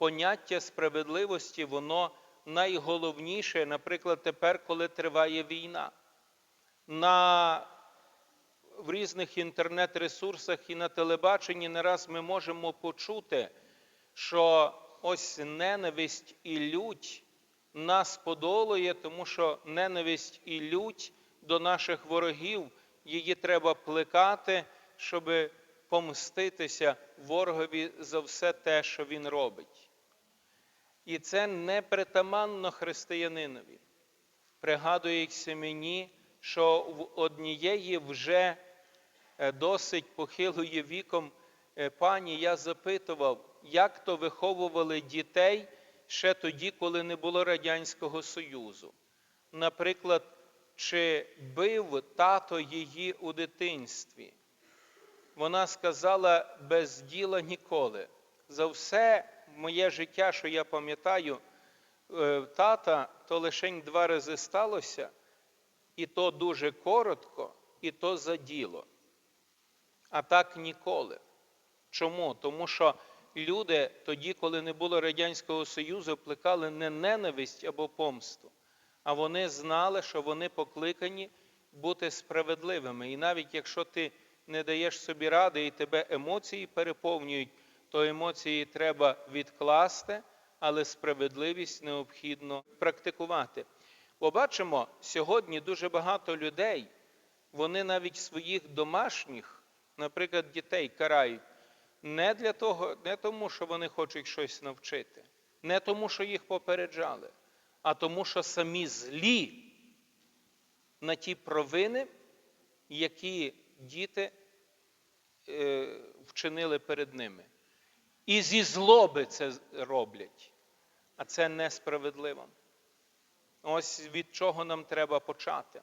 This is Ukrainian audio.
поняття справедливості, воно найголовніше, наприклад, тепер, коли триває війна. На в різних інтернет-ресурсах і на телебаченні не раз ми можемо почути, що ось ненависть і лють нас подолує, тому що ненависть і лють до наших ворогів, її треба плекати, щоб помститися ворогові за все те, що він робить. І це не притаманно християнинові. Пригадується мені, що в однієї вже е, досить похилої віком е, пані я запитував, як то виховували дітей ще тоді, коли не було Радянського Союзу. Наприклад, чи бив тато її у дитинстві? Вона сказала без діла ніколи. За все моє життя, що я пам'ятаю, е, тата то лише два рази сталося, і то дуже коротко, і то за діло. А так ніколи. Чому? Тому що люди тоді, коли не було Радянського Союзу, плекали не ненависть або помсту, а вони знали, що вони покликані бути справедливими. І навіть якщо ти не даєш собі ради і тебе емоції переповнюють, то емоції треба відкласти, але справедливість необхідно практикувати. Бо бачимо, сьогодні дуже багато людей, вони навіть своїх домашніх, наприклад, дітей карають не для того, не тому, що вони хочуть щось навчити, не тому, що їх попереджали, а тому, що самі злі на ті провини, які діти е, вчинили перед ними. І зі злоби це роблять, а це несправедливо. Ось від чого нам треба почати.